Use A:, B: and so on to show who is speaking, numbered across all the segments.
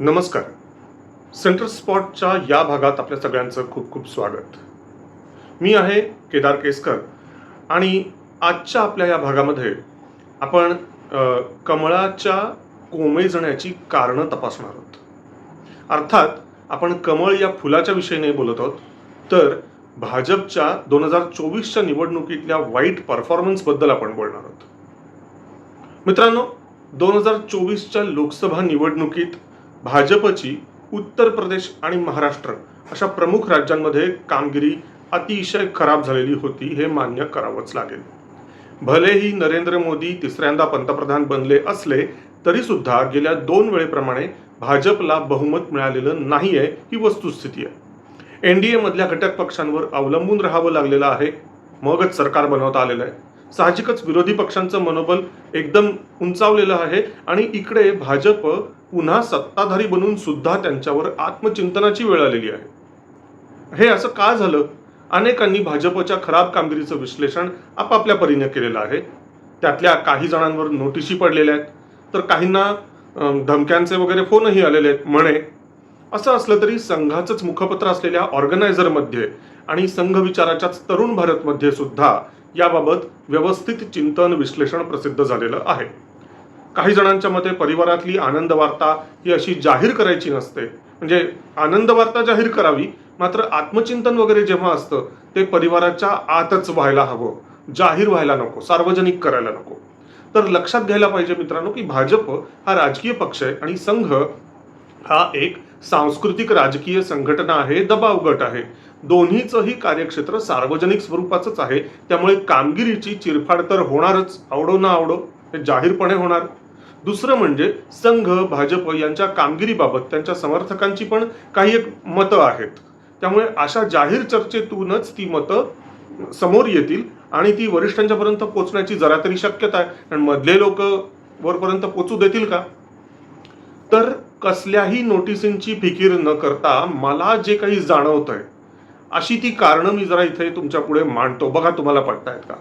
A: नमस्कार. सेंटर स्पॉटच्या या भागात आपल्या सगळ्यांचं खूप खूप स्वागत. मी आहे केदार केसकर आणि आजच्या आपल्या या भागामध्ये आपण कमळाच्या कोमेजण्याची कारणं तपासणार आहोत. अर्थात आपण कमळ या फुलाच्या विषयी नाही बोलत आहोत तर भाजपच्या दोन हजार चोवीसच्या निवडणुकीतल्या वाईट परफॉर्मन्सबद्दल आपण बोलणार आहोत. मित्रांनो दोन हजार चोवीसच्या लोकसभा निवडणुकीत भाजपची उत्तर प्रदेश आणि महाराष्ट्र अशा प्रमुख राज्यांमध्ये कामगिरी अतिशय खराब झालेली होती हे मान्य करावंच लागेल. भलेही नरेंद्र मोदी तिसऱ्यांदा पंतप्रधान बनले असले तरी सुद्धा गेल्या दोन वेळेप्रमाणे भाजपला बहुमत मिळालेलं नाहीये ही वस्तुस्थिती आहे. एनडीए मधल्या घटक पक्षांवर अवलंबून राहावं लागलेलं आहे. मगच सरकार बनवता आलेलं आहे. साहजिकच विरोधी पक्षांचं मनोबल एकदम उंचावलेलं आहे आणि इकडे भाजप पुन्हा सत्ताधारी बनून सुद्धा त्यांच्यावर आत्मचिंतनाची वेळ आलेली आहे. हे असं का झालं? अनेकांनी भाजपच्या खराब कामगिरीचं विश्लेषण आपापल्या परीने केलेलं आहे. त्यातल्या काही जणांवर नोटिशी पडलेल्या आहेत. तर काहींना धमक्यांचे वगैरे फोनही आलेले आहेत. म्हणे असं असलं तरी संघाचंच मुखपत्र असलेल्या ऑर्गनायझरमध्ये आणि संघ विचाराच्याच तरुण भारतमध्ये सुद्धा याबाबत व्यवस्थित चिंतन विश्लेषण प्रसिद्ध झालेलं आहे. काही जणांच्या मते परिवारातली आनंद वार्ता ही अशी जाहीर करायची नसते. म्हणजे आनंद वार्ता जाहीर करावी मात्र आत्मचिंतन वगैरे जेव्हा असतं ते परिवाराच्या आतच व्हायला हवं. जाहीर व्हायला नको सार्वजनिक करायला नको. तर लक्षात घ्यायला पाहिजे मित्रांनो की भाजप हा राजकीय पक्ष आहे आणि संघ हा एक सांस्कृतिक राजकीय संघटना आहे दबाव गट आहे. दोन्हीचंही कार्यक्षेत्र सार्वजनिक स्वरूपाचंच आहे. त्यामुळे कामगिरीची चिरफाड तर होणारच आवडो ना आवडो हे जाहीरपणे होणार. दुसरं म्हणजे संघ भाजप यांच्या कामगिरीबाबत त्यांच्या समर्थकांची पण काही एक मतं आहेत. त्यामुळे अशा जाहीर चर्चेतूनच ती मतं समोर येतील आणि ती वरिष्ठांच्यापर्यंत पोचण्याची जरा तरी शक्यता आहे. कारण मधले लोक वरपर्यंत पोचू देतील का? तर कसल्याही नोटिसींची फिकीर न करता मला जे काही जाणवत आहे अशी ती कारणं मी जरा इथे तुमच्यापुढे मांडतो. बघा तुम्हाला पडतायत का?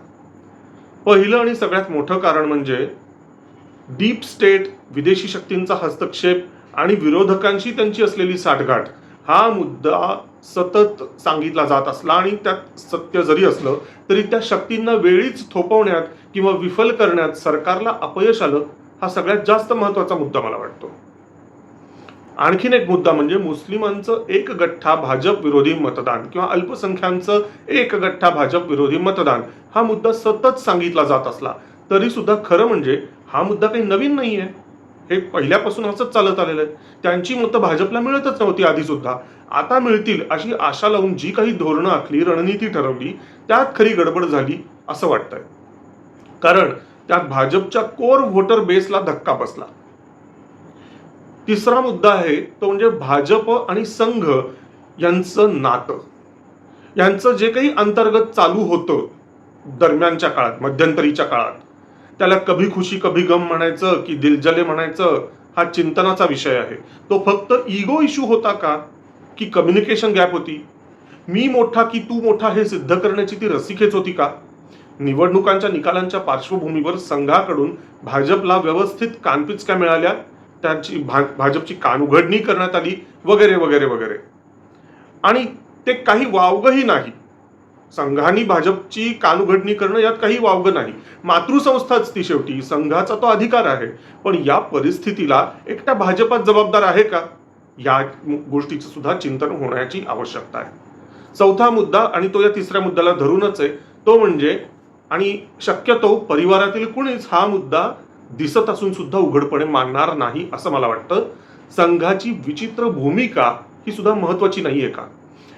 A: पहिलं आणि सगळ्यात मोठं कारण म्हणजे डीप स्टेट विदेशी शक्तींचा हस्तक्षेप आणि विरोधकांशी त्यांची असलेली साठगाठ. हा मुद्दा सतत सांगितला जात असला आणि त्यात सत्य जरी असलं तरी त्या शक्तींना वेळीच थोपवण्यात किंवा विफल करण्यात सरकारला अपयश आलं हा सगळ्यात जास्त महत्त्वाचा मुद्दा मला वाटतो. आणखीन एक मुद्दा म्हणजे मुस्लिमांचं एक गठ्ठा भाजप विरोधी मतदान किंवा अल्पसंख्यांचं एक गठ्ठा भाजप विरोधी मतदान हा मुद्दा सतत सांगितला जात असला तरी सुद्धा खरं म्हणजे हा मुद्दा काही नवीन नाही आहे हे पहिल्यापासून असंच चालत आलेलं आहे. त्यांची मतं भाजपला मिळतच नव्हती आधी सुद्धा. आता मिळतील अशी आशा लावून जी काही धोरणं आखली रणनीती ठरवली त्यात खरी गडबड झाली असं वाटतंय. कारण त्यात भाजपच्या कोर व्होटर बेसला धक्का बसला. तिसरा मुद्दा आहे तो म्हणजे भाजप आणि संघ यांचं नातं. यांचं जे काही अंतर्गत चालू होतं दरम्यानच्या काळात मध्यंतरीच्या काळात त्याला कभी खुशी कभी गम म्हणायचं की दिलजले म्हणायचं हा चिंतनाचा विषय आहे. तो फक्त इगो इश्यू होता का? की कम्युनिकेशन गॅप होती? मी मोठा की तू मोठा हे सिद्ध करण्याची ती रसिकेच होती का? निवडणुकांच्या निकालांच्या पार्श्वभूमीवर संघाकडून भाजपला व्यवस्थित कानपिचक्या मिळाल्या त्याची भा भाजपची कानउघडणी करण्यात आली वगैरे वगैरे वगैरे. आणि ते काही वावगंही नाही. संघाने भाजपची कानउघडणी करणं यात काही वावगं नाही. मातृसंस्थाच ती शेवटी संघाचा तो अधिकार आहे. पण या परिस्थितीला एकट्या भाजपात जबाबदार आहे का? या गोष्टीचं सुद्धा चिंतन होण्याची आवश्यकता आहे. चौथा मुद्दा आणि तो या तिसऱ्या मुद्द्याला धरूनच आहे तो म्हणजे आणि शक्यतो परिवारातील कुणीच हा मुद्दा दिसत असून सुद्धा उघडपणे मानणार नाही असं मला वाटतं. संघाची विचित्र भूमिका ही सुद्धा महत्वाची आहे का?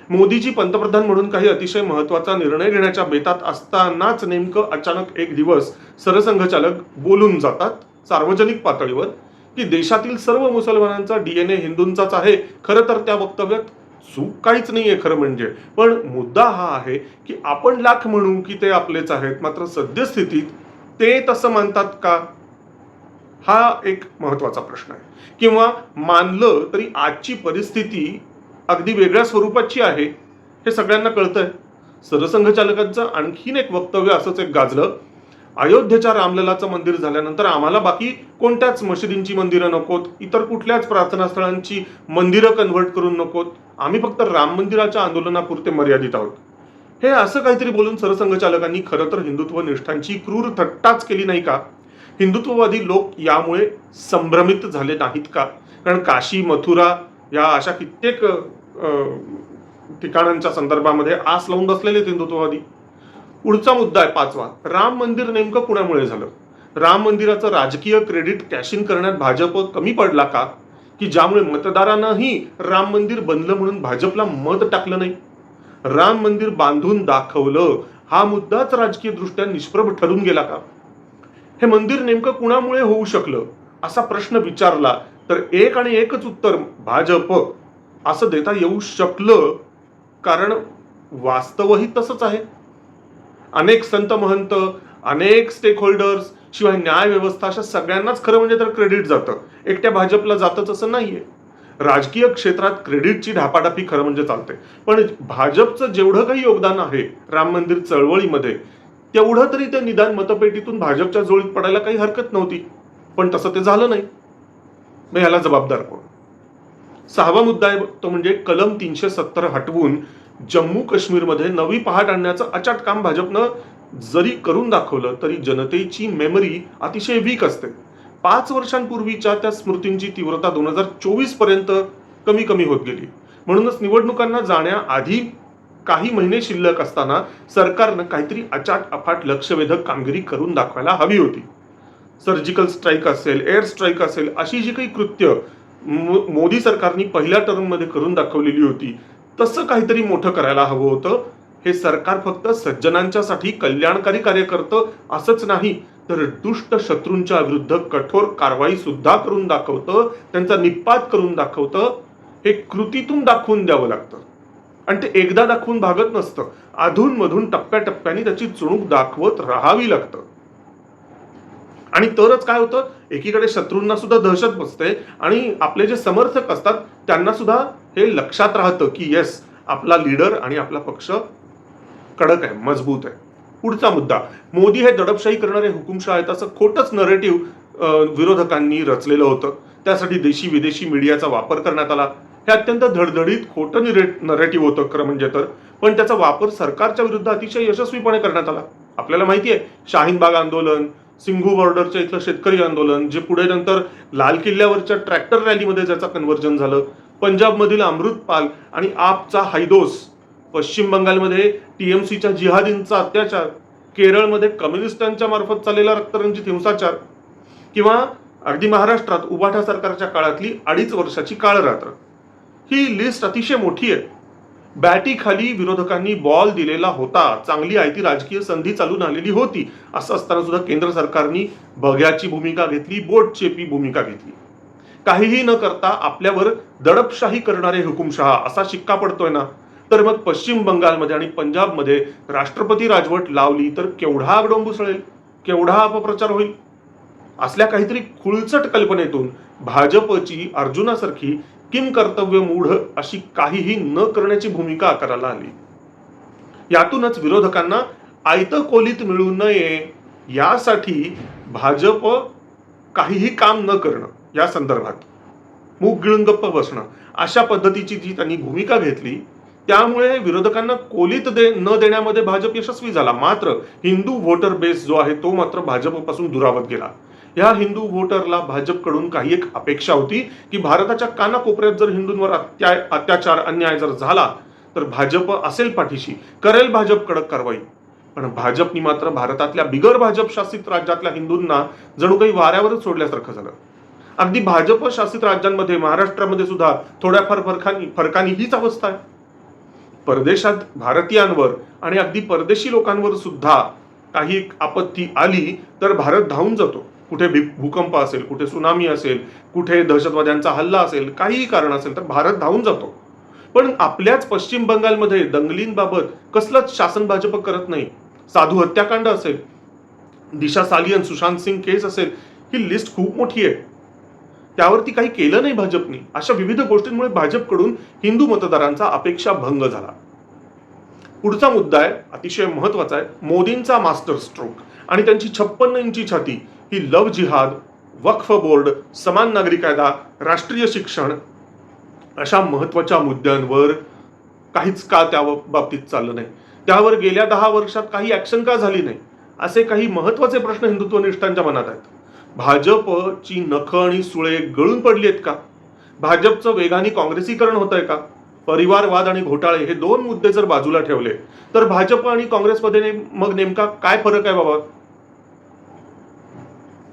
A: मोदीजी पंतप्रधान म्हणून काही अतिशय महत्त्वाचा निर्णय घेण्याच्या बेतात असतानाच नेमकं अचानक एक दिवस सरसंघचालक बोलून जातात सार्वजनिक पातळीवर की देशातील सर्व मुसलमानांचा डीएनए हिंदूंचाच आहे. खरं तर त्या वक्तव्यात चूक काहीच नाही आहे खरं म्हणजे. पण मुद्दा हा आहे की आपण लाख म्हणू की ते आपलेच आहेत. मात्र सद्यस्थितीत ते तसं मानतात का? हा एक महत्त्वाचा प्रश्न आहे. किंवा मानलं तरी आजची परिस्थिती अगदी वेगळ्या स्वरूपाची आहे हे सगळ्यांना कळतंय. सरसंघचालकांचं आणखीन एक वक्तव्य असंच एक गाजलं. अयोध्येच्या रामललाचं मंदिर झाल्यानंतर आम्हाला बाकी कोणत्याच मशिदींची मंदिरं नकोत इतर कुठल्याच प्रार्थनास्थळांची मंदिरं कन्व्हर्ट करून नकोत. आम्ही फक्त राम मंदिराच्या आंदोलनापुरते मर्यादित आहोत. हे असं काहीतरी बोलून सरसंघचालकांनी खरं तर हिंदुत्व निष्ठांची क्रूर थट्टाच केली नाही का? हिंदुत्ववादी लोक यामुळे संभ्रमित झाले नाहीत का? कारण काशी मथुरा या अशा कित्येक ठिकाणांच्या संदर्भामध्ये आस लावून बसलेले आहेत हिंदुत्ववादी. पुढचा मुद्दा आहे पाचवा. राम मंदिर नेमकं कुणामुळे झालं? राम मंदिराचं राजकीय क्रेडिट कॅशिंग करण्यात भाजप कमी पडला का? की ज्यामुळे मतदारांनाही राम मंदिर बनलं म्हणून भाजपला मत टाकलं नाही? राम मंदिर बांधून दाखवलं हा मुद्दाच राजकीय दृष्ट्या निष्प्रभ ठरून गेला का? हे मंदिर नेमकं कुणामुळे होऊ शकलं? असा प्रश्न विचारला तर एक आणि एकच उत्तर भाजप. असं देता येऊ शकलं कारण वास्तवही तसंच आहे. अनेक संत महंत अनेक स्टेक होल्डर्स शिवाय न्याय व्यवस्था अशा सगळ्यांनाच खरं म्हणजे तर क्रेडिट जातं. एकट्या भाजपला जातच असं नाहीये. राजकीय क्षेत्रात क्रेडिटची ढापाढापी खरं म्हणजे चालते. पण भाजपचं जेवढं काही योगदान आहे राम मंदिर चळवळीमध्ये तेवढं तरी ते निदान मतपेटीतून भाजपच्या जोळीत पडायला काही हरकत नव्हती. पण तसं ते झालं नाही. मग ह्याला जबाबदार कोण? सहावा मुद्दा आहे तो म्हणजे कलम तीनशे सत्तर हटवून जम्मू काश्मीरमध्ये नवी पहाट आणण्याचं अचाट काम भाजपनं जरी करून दाखवलं तरी जनतेची मेमरी अतिशय वीक असते. पाच वर्षांपूर्वीच्या त्या स्मृतींची तीव्रता दोन हजार चोवीसपर्यंत कमी कमी होत गेली. म्हणूनच निवडणुकांना जाण्याआधी काही महिने शिल्लक असताना सरकारनं काहीतरी अचाट अफाट लक्षवेधक कामगिरी करून दाखवायला हवी होती. सर्जिकल स्ट्राईक असेल एअर स्ट्राईक असेल अशी जी काही कृत्य मो- मोदी सरकारने पहिल्या टर्ममध्ये करून दाखवलेली होती तसं काहीतरी मोठं करायला हवं होतं. हे सरकार फक्त सज्जनांच्यासाठी कल्याणकारी कार्य करतं असंच नाही तर दुष्ट शत्रूंच्या विरुद्ध कठोर कारवाई सुद्धा करून दाखवतं त्यांचा निपात करून दाखवतं. हे कृतीतून दाखवून द्यावं लागतं. आणि ते एकदा दाखवून भागत नसतं. अधूनमधून टप्प्याटप्प्याने त्याची चुणूक दाखवत राहावी लागतं. आणि तरच काय होतं? एकीकडे शत्रूंना सुद्धा दहशत बसते आणि आपले जे समर्थक असतात त्यांना सुद्धा हे लक्षात राहतं की येस आपला लीडर आणि आपला पक्ष कडक आहे मजबूत आहे. पुढचा मुद्दा मोदी हे दडपशाही करणारे हुकुमशाह आहेत असं खोटंच नरेटिव्ह विरोधकांनी रचलेलं होतं. त्यासाठी देशी विदेशी मीडियाचा वापर करण्यात आला. हे अत्यंत धडधडीत खोटं नरेटिव्ह होतं खरं म्हणजे तर. पण त्याचा वापर सरकारच्या विरुद्ध अतिशय यशस्वीपणे करण्यात आला. आपल्याला माहिती आहे शाहीन बाग आंदोलन सिंघू बॉर्डरच्या इथलं शेतकरी आंदोलन जे पुढे नंतर लाल किल्ल्यावरच्या ट्रॅक्टर रॅलीमध्ये ज्याचं कन्व्हर्जन झालं. पंजाबमधील अमृतपाल आणि आपचा हायदोस पश्चिम बंगालमध्ये टीएमसीच्या जिहादींचा अत्याचार केरळमध्ये कम्युनिस्टांच्या मार्फत चाललेला रक्तरंजित हिंसाचार किंवा अगदी महाराष्ट्रात उबाठा सरकारच्या काळातली अडीच वर्षाची काळरात्र. ही लिस्ट अतिशय मोठी आहे. बॅटीखाली विरोधकांनी बॉल दिलेला होता. चांगली आयती राजकीय संधी चालून आलेली होती. असं असताना सुद्धा केंद्र सरकारनी बघ्याची भूमिका घेतली बोट चेपी भूमिका घेतली. काहीही न करता आपल्यावर दडपशाही करणारे हुकुमशहा असा शिक्का पडतोय ना? तर मग पश्चिम बंगालमध्ये आणि पंजाबमध्ये राष्ट्रपती राजवट लावली तर केवढा आगडोंब उसळेल केवढा अपप्रचार होईल? असल्या काहीतरी खुळचट कल्पनेतून भाजपची अर्जुनासारखी किम कर्तव्य मूढ अशी काहीही न करण्याची भूमिका आकाराला आली. यातूनच विरोधकांना आयत कोलीत मिळू नये यासाठी भाजप काहीही काम न करणं या संदर्भात मूग गिळून गप्प बसणं अशा पद्धतीची जी त्यांनी भूमिका घेतली त्यामुळे विरोधकांना कोलीत दे न देण्यामध्ये भाजप यशस्वी झाला. मात्र हिंदू व्होटर बेस जो आहे तो मात्र भाजपपासून दुरावत गेला. ह्या हिंदू व्होटरला भाजपकडून काही एक अपेक्षा होती की भारताच्या कानाकोपऱ्यात जर हिंदूंवर अत्या अत्याचार अन्याय जर झाला तर भाजप असेल पाठीशी करेल भाजप कडक कारवाई. पण भाजपनी मात्र भारतातल्या बिगर भाजप शासित राज्यातल्या हिंदूंना जणू काही वाऱ्यावरच सोडल्यासारखं झालं. अगदी भाजप शासित राज्यांमध्ये महाराष्ट्रामध्ये सुद्धा थोड्याफार फरकानी फरकानी हीच अवस्था आहे. परदेशात भारतीयांवर आणि अगदी परदेशी लोकांवर सुद्धा काही एक आपत्ती आली तर भारत धावून जातो. कुठे भी- भूकंप असेल कुठे सुनामी असेल कुठे दहशतवाद्यांचा हल्ला असेल काहीही कारण असेल तर भारत धावून जातो. पण आपल्याच पश्चिम बंगालमध्ये दंगलींबाबत कसलंच शासन भाजप करत नाही. साधू हत्याकांड असेल दिशा सालियन सुशांत सिंग केस असेल ही लिस्ट खूप मोठी आहे. त्यावरती काही केलं नाही भाजपनी. अशा विविध गोष्टींमुळे भाजपकडून हिंदू मतदारांचा अपेक्षा भंग झाला. पुढचा मुद्दा आहे अतिशय महत्त्वाचा आहे मोदींचा मास्टर स्ट्रोक आणि त्यांची छप्पन्न इंची छाती. ही लव जिहाद वक्फ बोर्ड समान नागरी कायदा राष्ट्रीय शिक्षण अशा महत्त्वाच्या मुद्द्यांवर काहीच का त्या बाबतीत चाललं नाही? त्यावर गेल्या दहा वर्षात काही ॲक्शन का झाली नाही? असे काही महत्त्वाचे प्रश्न हिंदुत्वनिष्ठांच्या मनात आहेत. भाजपची नखं आणि सुळे गळून पडली आहेत का? भाजपचं वेगाने काँग्रेसीकरण होत आहे का? परिवारवाद आणि घोटाळे हे दोन मुद्दे जर बाजूला ठेवले तर भाजप आणि काँग्रेसमध्ये मग नेमका काय फरक आहे बाबा?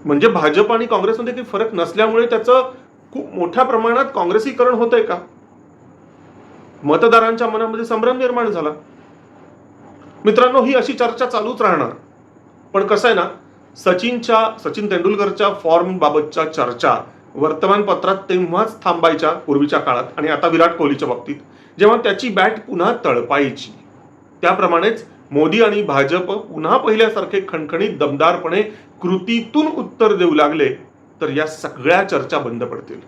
A: म्हणजे भाजप आणि काँग्रेसमध्ये काही फरक नसल्यामुळे त्याचं खूप मोठ्या प्रमाणात काँग्रेसीकरण होत आहे का? मतदारांच्या मनामध्ये संभ्रम निर्माण झाला. मित्रांनो ही अशी चर्चा चालूच राहणार. पण कसं आहे ना सचिनच्या सचिन तेंडुलकरच्या फॉर्म बाबतच्या चर्चा वर्तमानपत्रात तेव्हाच थांबायच्या पूर्वीच्या काळात. आणि आता विराट कोहलीच्या बाबतीत. जेव्हा त्याची बॅट पुन्हा तळपायची. त्याप्रमाणेच मोदी आणि भाजप पुन्हा पहिल्यासारखे खणखणीत दमदारपणे कृतीतून उत्तर देऊ लागले तर या सगळ्या चर्चा बंद पडतील.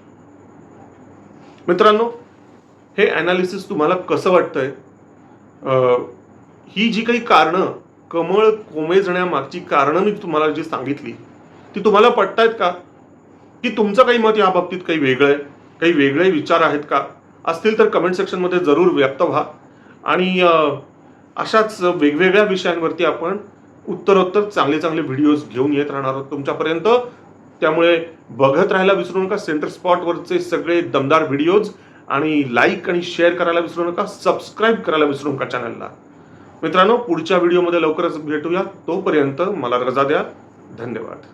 A: मित्रांनो हे अनालिसिस तुम्हाला कसं वाटतंय? ही जी काही कारणं कमळ कोमेजण्यामागची कारणं मी तुम्हाला जी सांगितली ती तुम्हाला पटतायत का? की तुमचं काही मत या बाबतीत काही वेगळं आहे? काही वेगळे विचार आहेत का? असतील तर कमेंट सेक्शनमध्ये जरूर व्यक्त व्हा. आणि अशाच वेगवेगळ्या विषयांवरती आपण उत्तरोत्तर चांगले चांगले व्हिडिओज घेऊन येत राहणार आहोत तुमच्यापर्यंत. त्यामुळे बघत राहायला विसरू नका सेंटर स्पॉटवरचे सगळे दमदार व्हिडिओज आणि लाईक आणि शेअर करायला विसरू नका सबस्क्राईब करायला विसरू नका चॅनलला मित्रांनो पुढच्या व्हिडिओमध्ये लवकरच भेटूया. तोपर्यंत मला रजा द्या. धन्यवाद.